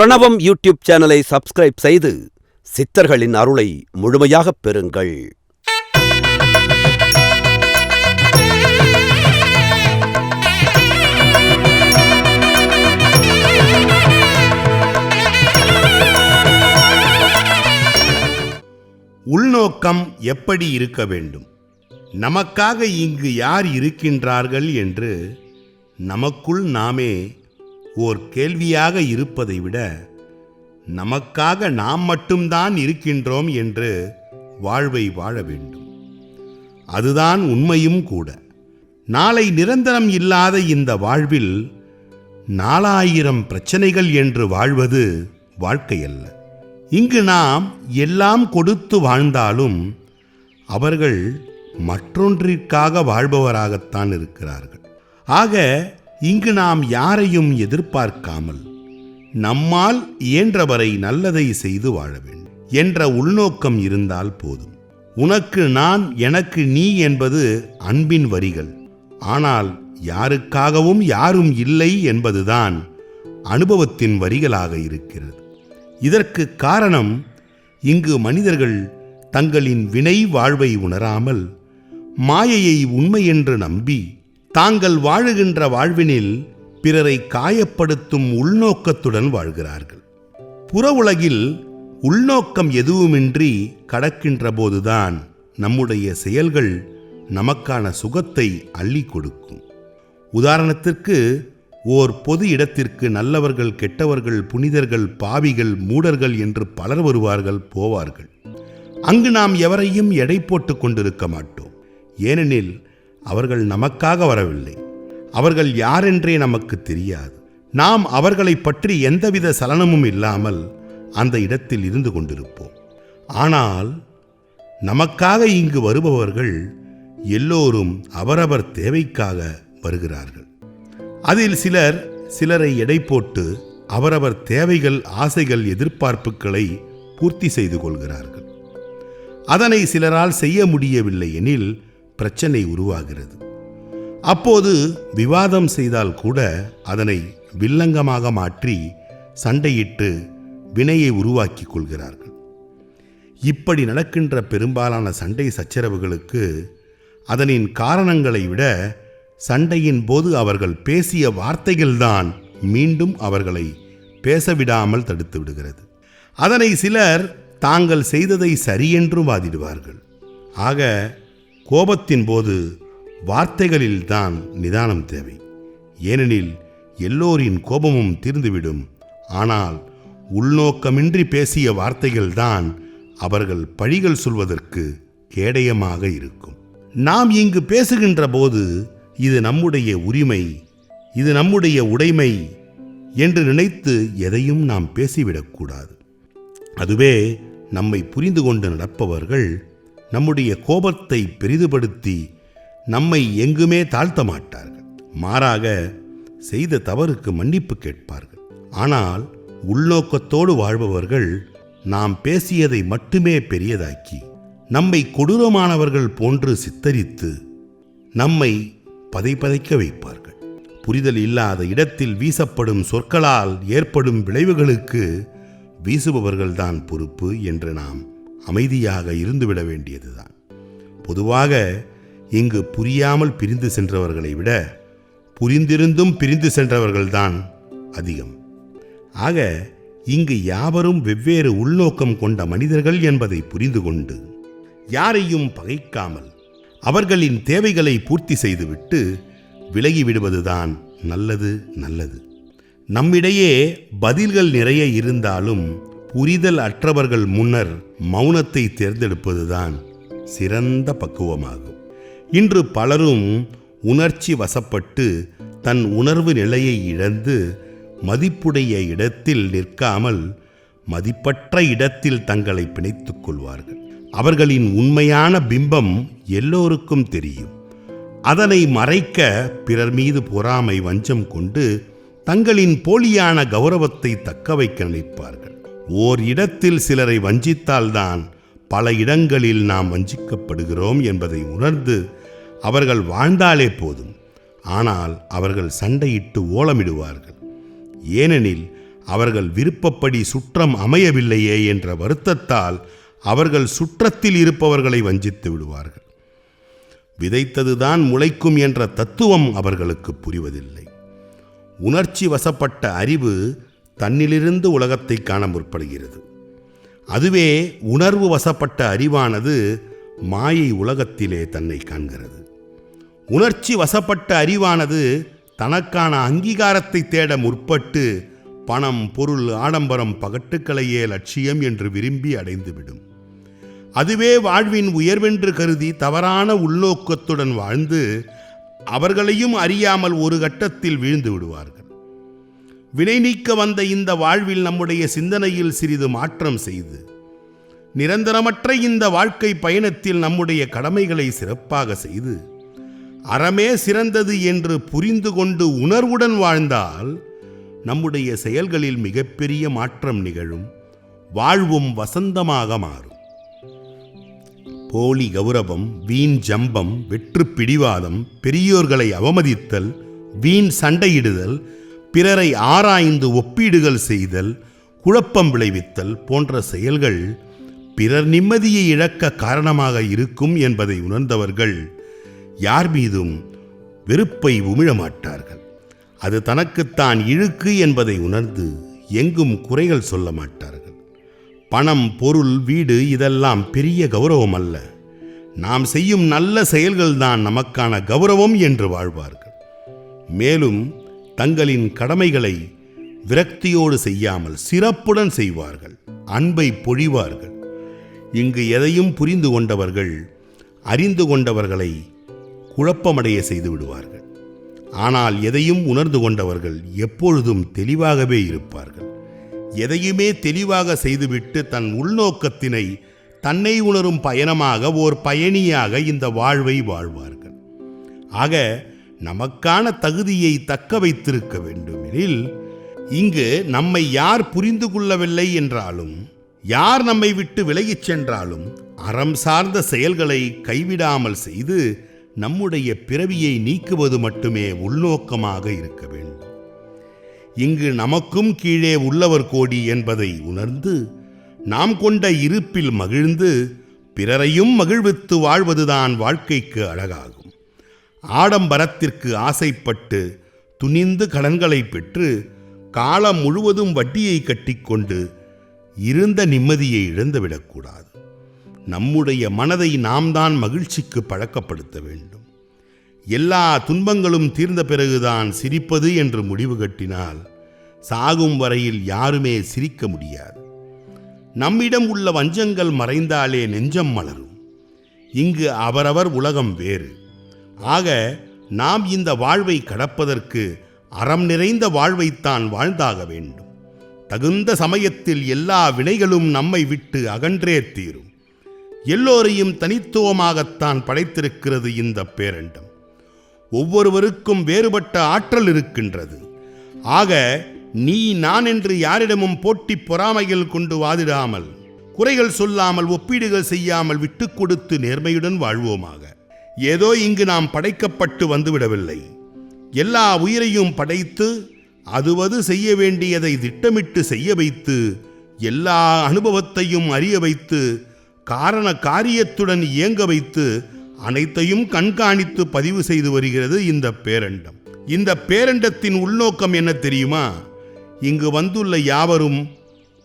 பிரணவம் யூடியூப் சேனலை சப்ஸ்கிரைப் செய்து சித்தர்களின் அருளை முழுமையாகப் பெறுங்கள். உள்நோக்கம் எப்படி இருக்க வேண்டும்? நமக்காக இங்கு யார் இருக்கின்றார்கள் என்று நமக்குள் நாமே ஓர் கேள்வியாக இருப்பதை விட நமக்காக நாம் மட்டும்தான் இருக்கின்றோம் என்று வாழ்வை வாழ வேண்டும். அதுதான் உண்மையும் கூட. நாளை நிரந்தரம் இல்லாத இந்த வாழ்வில் நாலாயிரம் பிரச்சனைகள் என்று வாழ்வது வாழ்க்கையல்ல. இங்கு நாம் எல்லாம் கொடுத்து வாழ்ந்தாலும் அவர்கள் மற்றொன்றிற்காக வாழ்பவராகத்தான் இருக்கிறார்கள். ஆக இங்கு நாம் யாரையும் எதிர்பார்க்காமல் நம்மால் இயன்றவரை நல்லதை செய்து வாழ வேண்டும் என்ற உள்நோக்கம் இருந்தால் போதும். உனக்கு நான் எனக்கு நீ என்பது அன்பின் வரிகள். ஆனால் யாருக்காகவும் யாரும் இல்லை என்பதுதான் அனுபவத்தின் வரிகளாக இருக்கிறது. இதற்கு காரணம் இங்கு மனிதர்கள் தங்களின் வினை வாழ்வை உணராமல் மாயையை உண்மை என்று நம்பி தாங்கள் வாழுகின்ற வாழ்வினில் பிறரை காயப்படுத்தும் உள்நோக்கத்துடன் வாழ்கிறார்கள். புற உலகில் உள்நோக்கம் எதுவுமின்றி கடக்கின்ற போதுதான் நம்முடைய செயல்கள் நமக்கான சுகத்தை அள்ளி கொடுக்கும். உதாரணத்திற்கு ஓர் பொது இடத்திற்கு நல்லவர்கள் கெட்டவர்கள் புனிதர்கள் பாவிகள் மூடர்கள் என்று பலர் வருவார்கள் போவார்கள். அங்கு நாம் எவரையும் எடை போட்டு கொண்டிருக்க மாட்டோம். ஏனெனில் அவர்கள் நமக்காக வரவில்லை. அவர்கள் யாரென்றே நமக்கு தெரியாது. நாம் அவர்களை பற்றி எந்தவித சலனமும் இல்லாமல் அந்த இடத்தில் இருந்து கொண்டிருப்போம். ஆனால் நமக்காக இங்கு வருபவர்கள் எல்லோரும் அவரவர் தேவைக்காக வருகிறார்கள். அதில் சிலர் சிலரை எடை போட்டு அவரவர் தேவைகள் ஆசைகள் எதிர்பார்ப்புகளை பூர்த்தி செய்து கொள்கிறார்கள். அதனை சிலரால் செய்ய முடியவில்லை எனில் பிரச்சனை உருவாகிறது. அப்போது விவாதம் செய்தால் கூட அதனை வில்லங்கமாக மாற்றி சண்டையிட்டு வினையை உருவாக்கிக் கொள்கிறார்கள். இப்படி நடக்கின்ற பெரும்பாலான சண்டை சச்சரவுகளுக்கு அதனின் காரணங்களை விட சண்டையின் போது அவர்கள் பேசிய வார்த்தைகள்தான் மீண்டும் அவர்களை பேசவிடாமல் தடுத்து விடுகிறது. அதனை சிலர் தாங்கள் செய்ததை சரியென்றும் வாதிடுவார்கள். ஆக கோபத்தின் போது வார்த்தைகளில்தான் நிதானம் தேவை. ஏனெனில் எல்லோரின் கோபமும் தீர்ந்துவிடும். ஆனால் உள்நோக்கமின்றி பேசிய வார்த்தைகள்தான் அவர்கள் பழிகள் சொல்வதற்கு கேடயமாக இருக்கும். நாம் இங்கு பேசுகின்ற போது இது நம்முடைய உரிமை இது நம்முடைய உடைமை என்று நினைத்து எதையும் நாம் பேசிவிடக்கூடாது. அதுவே நம்மை புரிந்து கொண்டு நடப்பவர்கள் நம்முடைய கோபத்தை பெரிதுபடுத்தி நம்மை எங்குமே தாழ்த்த மாட்டார்கள். மாறாக செய்த தவறுக்கு மன்னிப்பு கேட்பார்கள். ஆனால் உள்நோக்கத்தோடு வாழ்பவர்கள் நாம் பேசியதை மட்டுமே பெரியதாக்கி நம்மை கொடூரமானவர்கள் போன்று சித்தரித்து நம்மை பதைப்பதைக்க வைப்பார்கள். புரிதல் இல்லாத இடத்தில் வீசப்படும் சொற்களால் ஏற்படும் விளைவுகளுக்கு வீசுபவர்கள்தான் பொறுப்பு என்று நாம் அமைதியாக இருந்துவிட வேண்டியதுதான். பொதுவாக இங்கு புரியாமல் பிரிந்து சென்றவர்களை விட புரிந்திருந்தும் பிரிந்து சென்றவர்கள்தான் அதிகம். ஆக இங்கு யாவரும் வெவ்வேறு உள்நோக்கம் கொண்ட மனிதர்கள் என்பதை புரிந்து கொண்டு யாரையும் பகைக்காமல் அவர்களின் தேவைகளை பூர்த்தி செய்துவிட்டு விலகி விடுவதுதான் நல்லது நல்லது. நம்மிடையே பதில்கள் நிறைய இருந்தாலும் புரிதல் அற்றவர்கள் முன்னர் மௌனத்தை தேர்ந்தெடுப்பதுதான் சிறந்த பக்குவமாகும். இன்று பலரும் உணர்ச்சி வசப்பட்டு தன் உணர்வு நிலையை இழந்து மதிப்புடைய இடத்தில் நிற்காமல் மதிப்பற்ற இடத்தில் தங்களை பிணைத்துக் கொள்வார்கள். அவர்களின் உண்மையான பிம்பம் எல்லோருக்கும் தெரியும். அதனை மறைக்க பிறர் மீது பொறாமை வஞ்சம் கொண்டு தங்களின் போலியான கௌரவத்தை தக்க வைக்க நினைப்பார்கள். ஓர் இடத்தில் சிலரை வஞ்சித்தால்தான் பல இடங்களில் நாம் வஞ்சிக்கப்படுகிறோம் என்பதை உணர்ந்து அவர்கள் வாழ்ந்தாலே போதும். ஆனால் அவர்கள் சண்டையிட்டு ஓலமிடுவார்கள். ஏனெனில் அவர்கள் விருப்பப்படி சுற்றம் அமையவில்லையே என்ற வருத்தத்தால் அவர்கள் சுற்றத்தில் இருப்பவர்களை வஞ்சித்து விடுவார்கள். விதைத்ததுதான் முளைக்கும் என்ற தத்துவம் அவர்களுக்கு புரிவதில்லை. உணர்ச்சி வசப்பட்ட அறிவு தன்னிலிருந்து உலகத்தை காண முற்படுகிறது. அதுவே உணர்வு வசப்பட்ட அறிவானது மாயை உலகத்திலே தன்னை காண்கிறது. உணர்ச்சி வசப்பட்ட அறிவானது தனக்கான அங்கீகாரத்தை தேட முற்பட்டு பணம் பொருள் ஆடம்பரம் பகட்டுக்களையே லட்சியம் என்று விரும்பி அடைந்துவிடும். அதுவே வாழ்வின் உயர்வென்று கருதி தவறான உள்நோக்கத்துடன் வாழ்ந்து அவர்களையும் அறியாமல் ஒரு கட்டத்தில் வீழ்ந்து விடுவார்கள். வினை நீக்க வந்த இந்த வாழ்வில் நம்முடைய சிந்தனையில் சிறிது மாற்றம் செய்து நிரந்தரமற்ற இந்த வாழ்க்கை பயணத்தில் நம்முடைய கடமைகளை சிறப்பாக செய்து அறமே சிறந்தது என்று புரிந்து கொண்டு உணர்வுடன் வாழ்ந்தால் நம்முடைய செயல்களில் மிகப்பெரிய மாற்றம் நிகழும் வாழ்வும் வசந்தமாக மாறும். போலி கௌரவம் வீண் ஜம்பம் வெற்று பிடிவாதம் பெரியோர்களை அவமதித்தல் வீண் சண்டையிடுதல் பிறரை ஆராய்ந்து ஒப்பீடுகள் செய்தல் குழப்பம் விளைவித்தல் போன்ற செயல்கள் பிறர் நிம்மதியை இழக்க காரணமாக இருக்கும் என்பதை உணர்ந்தவர்கள் யார் மீதும் வெறுப்பை உமிழ மாட்டார்கள். அது தனக்குத்தான் இழுக்கு என்பதை உணர்ந்து எங்கும் குறைகள் சொல்ல மாட்டார்கள். பணம் பொருள் வீடு இதெல்லாம் பெரிய கௌரவம் அல்ல. நாம் செய்யும் நல்ல செயல்கள்தான் நமக்கான கௌரவம் என்று வாழ்வார்கள். மேலும் தங்களின் கடமைகளை விரக்தியோடு செய்யாமல் சிறப்புடன் செய்வார்கள் அன்பை பொழிவார்கள். இங்கு எதையும் புரிந்து கொண்டவர்கள் அறிந்து கொண்டவர்களை குழப்பமடைய செய்து விடுவார்கள். ஆனால் எதையும் உணர்ந்து கொண்டவர்கள் எப்பொழுதும் தெளிவாகவே இருப்பார்கள். எதையுமே தெளிவாக செய்துவிட்டு தன் உள்நோக்கத்தினை தன்னை உணரும் பயணமாக ஓர் பயணியாக இந்த வாழ்வை வாழ்வார்கள். ஆக நமக்கான தகுதியை தக்க வைத்திருக்க வேண்டுமெனில் இங்கு நம்மை யார் புரிந்து கொள்ளவில்லை என்றாலும் யார் நம்மை விட்டு விலகிச் சென்றாலும் அறம் சார்ந்த செயல்களை கைவிடாமல் செய்து நம்முடைய பிறவியை நீக்குவது மட்டுமே உள்நோக்கமாக இருக்க வேண்டும். இங்கு நமக்கும் கீழே உள்ளவர் கோடி என்பதை உணர்ந்து நாம் கொண்ட இருப்பில் மகிழ்ந்து பிறரையும் மகிழ்வித்து வாழ்வதுதான் வாழ்க்கைக்கு அழகாகும். ஆடம்பரத்திற்கு ஆசைப்பட்டு துணிந்து கடன்களை பெற்று காலம் முழுவதும் வட்டியை கட்டிக்கொண்டு இருந்த நிம்மதியை இழந்துவிடக்கூடாது. நம்முடைய மனதை நாம் தான் மகிழ்ச்சிக்கு பழக்கப்படுத்த வேண்டும். எல்லா துன்பங்களும் தீர்ந்த பிறகுதான் சிரிப்பது என்று முடிவு கட்டினால் சாகும் வரையில் யாருமே சிரிக்க முடியாது. நம்மிடம் உள்ள வஞ்சங்கள் மறைந்தாலே நெஞ்சம் மலரும். இங்கு அவரவர் உலகம் வேறு. ஆக நாம் இந்த வாழ்வை கடப்பதற்கு அறம் நிறைந்த வாழ்வைத்தான் வாழ்ந்தாக வேண்டும். தகுந்த சமயத்தில் எல்லா வினைகளும் நம்மை விட்டு அகன்றே தீரும். எல்லோரையும் தனித்துவமாகத்தான் படைத்திருக்கிறது இந்த பேரண்டம். ஒவ்வொருவருக்கும் வேறுபட்ட ஆற்றல் இருக்கின்றது. ஆக நீ நான் என்று யாரிடமும் போட்டி பொறாமைகள் கொண்டு வாதிடாமல் குறைகள் சொல்லாமல் ஒப்பீடுகள் செய்யாமல் விட்டு கொடுத்து நேர்மையுடன் வாழ்வோமாக. ஏதோ இங்கு நாம் படைக்கப்பட்டு வந்துவிடவில்லை. எல்லா உயிரையும் படைத்து அதுவது செய்ய வேண்டியதை திட்டமிட்டு செய்ய வைத்து எல்லா அனுபவத்தையும் அறிய வைத்து காரண காரியத்துடன் இயங்க வைத்து அனைத்தையும் கண்காணித்து பதிவு செய்து வருகிறது இந்த பேரண்டம். இந்த பேரண்டத்தின் உள்நோக்கம் என்ன தெரியுமா? இங்கு வந்துள்ள யாவரும்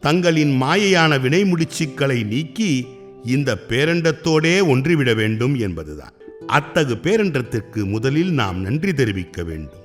தங்களின் மாயையான வினைமுடிச்சுக்களை நீக்கி இந்த பேரண்டத்தோடே ஒன்றிவிட வேண்டும் என்பதுதான். அத்தகு பேரண்டத்திற்கு முதலில் நாம் நன்றி தெரிவிக்க வேண்டும்.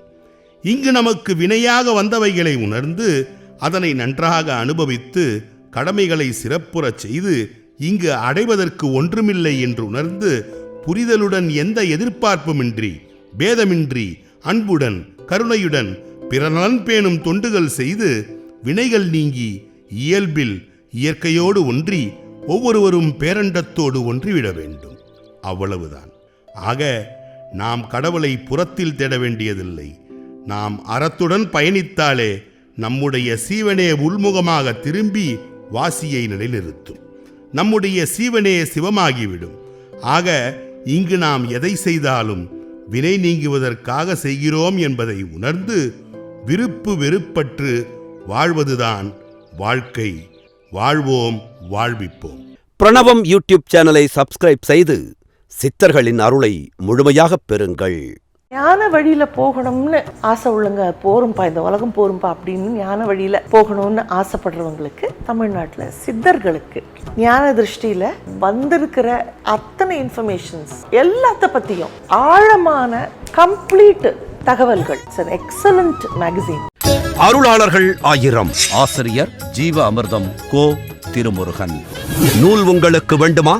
இங்கு நமக்கு வினையாக வந்தவைகளை உணர்ந்து அதனை நன்றாக அனுபவித்து கடமைகளை சிறப்புறச் செய்து இங்கு அடைவதற்கு ஒன்றுமில்லை என்று உணர்ந்து புரிதலுடன் எந்த எதிர்பார்ப்புமின்றி பேதமின்றி அன்புடன் கருணையுடன் பிறநலன் பேணும் தொண்டுகள் செய்து வினைகள் நீங்கி இயல்பில் இயற்கையோடு ஒன்றி ஒவ்வொருவரும் பேரண்டத்தோடு ஒன்றிவிட வேண்டும். அவ்வளவுதான். ஆக நாம் கடவுளை புறத்தில் தேட வேண்டியதில்லை. நாம் அறத்துடன் பயணித்தாலே நம்முடைய சீவனே உள்முகமாக திரும்பி வாசியை நிலைநிறுத்தும். நம்முடைய சீவனே சிவமாகிவிடும். ஆக இங்கு நாம் எதை செய்தாலும் வினை நீங்குவதற்காக செய்கிறோம் என்பதை உணர்ந்து விருப்பு வெறுப்பற்று வாழ்வதுதான் வாழ்க்கை. வாழ்வோம் வாழ்விப்போம். பிரணவம் யூடியூப் சேனலை சப்ஸ்கிரைப் செய்து சித்தர்களின் அருளை முழுமையாகப் பெறுங்கள். ஞான வழியில போகணும்னு ஆசை உள்ளங்க போரும்பா இந்த உலகம் போரும்பா அப்படின்னு ஞான வழியில போகணும்னு ஆசைப்படுறவங்களுக்கு தமிழ்நாட்டுல சித்தர்களுக்கு ஞான திருஷ்டியில வந்திருக்கிற அத்தனை இன்ஃபர்மேஷன்ஸ் எல்லாத்த பத்தியும் ஆழமான கம்ப்ளீட் தகவல்கள். இட்ஸ் எக்ஸலண்ட் மேகசின் அருளாளர்கள் ஆயிரம். ஆசிரியர் ஜீவ அமிர்தம் கோ திருமுருகன். நூல் உங்களுக்கு வேண்டுமா?